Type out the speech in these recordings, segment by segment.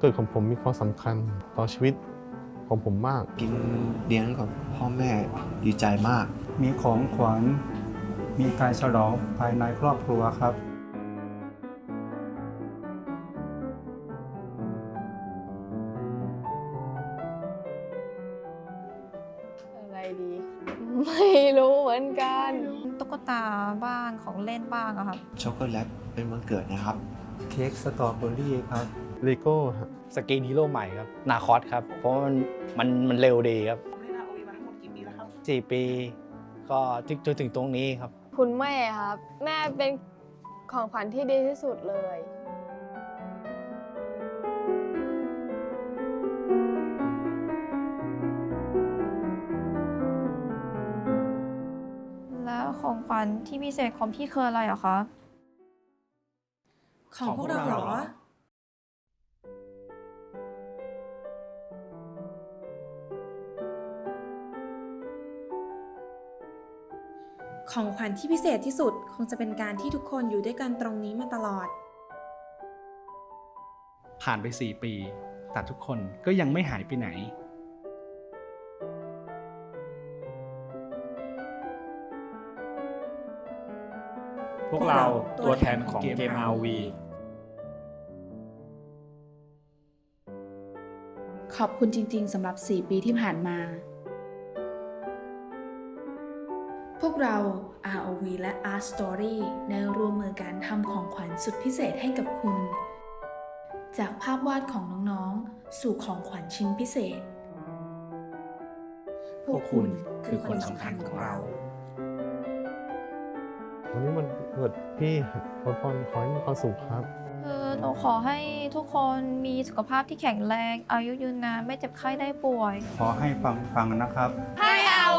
เกิดของผมมีความสำคัญต่อชีวิตของผมมากกินเลี้ยงกับพ่อแม่ดีใจมาก มีของขวัญมีการฉลองภายในครอบครัวครับอะไรดี ไม่รู้เหมือนกัน ตุ๊กตาบ้างของเล่นบ้างอะครับช็อกโกแลตเป็นวันเกิดนะครับ เค้กสตรอเบอรี่ครับ เลโก้ฮะสกรีนฮีโร่ใหม่ครับนาคอสครับเพราะว่ามันมันมันเร็วดีครับเล่นอาโอวีมาทั้งหมดกี่ปีแล้วครับ4ปี ก็ถึงจนถึงตรงนี้ครับ คุณแม่ครับ แม่เป็นของขวัญที่ดีที่สุดเลย แล้วของขวัญที่พิเศษของพี่คืออะไรเหรอคะ ของพวกเราเหรอ ของขวัญที่พิเศษที่สุดคงจะเป็นการที่ทุกคนอยู่ด้วยกันตรงนี้มาตลอด ผ่านไป 4 ปี แต่ทุกคนก็ยังไม่หายไปไหน พวกเราตัวแทนของเกม RV ขอบคุณจริง ๆสำหรับ 4 ปีที่ผ่านมา พวกเรา ROV และ Art Story ได้ร่วมมือกันทำของขวัญสุดพิเศษให้กับคุณ จากภาพวาดของน้องๆ สู่ของขวัญชิ้นพิเศษ พวกคุณคือคนสำคัญของเรา วันนี้มันเกิดพี่ครับขอพรขอให้มีความสุขครับ คือหนูขอให้ทุกคนมีสุขภาพที่แข็งแรง อายุยืนนานไม่เจ็บไข้ได้ป่วย ขอให้ฟังๆนะครับ ให้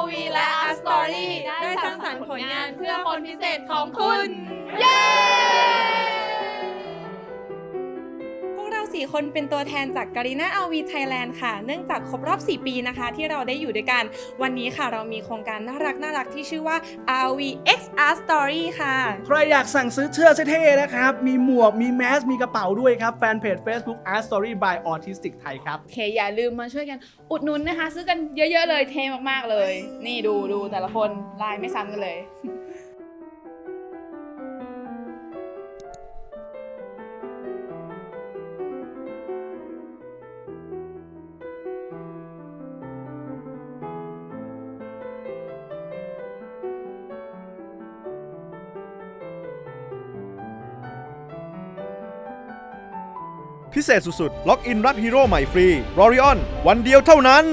วีและแอสตอรี่ได้สร้างสรรค์ผลงานเพื่อคนพิเศษของคุณ เย้ สี่คนเป็นตัวแทนจากการีนาอาวีไทยแลนด์ค่ะ เนื่องจากครบรอบ 4 ปีนะคะ ที่เราได้อยู่ด้วยกัน วันนี้ค่ะเรามีโครงการน่ารักน่ารักที่ชื่อว่า RV X Art Story ค่ะ ใครอยากสั่งซื้อเสื้อเท่ๆนะครับ มีหมวก มีแมส มีกระเป๋าด้วยครับ แฟนเพจ Facebook Art Story by Autistic Thai ครับ โอเค อย่าลืมมาช่วยกันอุดหนุนนะคะ ซื้อกันเยอะๆเลยเทมากๆเลย นี่ดูดูแต่ละคนลายไม่ซ้ำกันเลย พิเศษสุดๆ ล็อกอินรับฮีโร่ใหม่ฟรีรอริออนวันเดียวเท่านั้น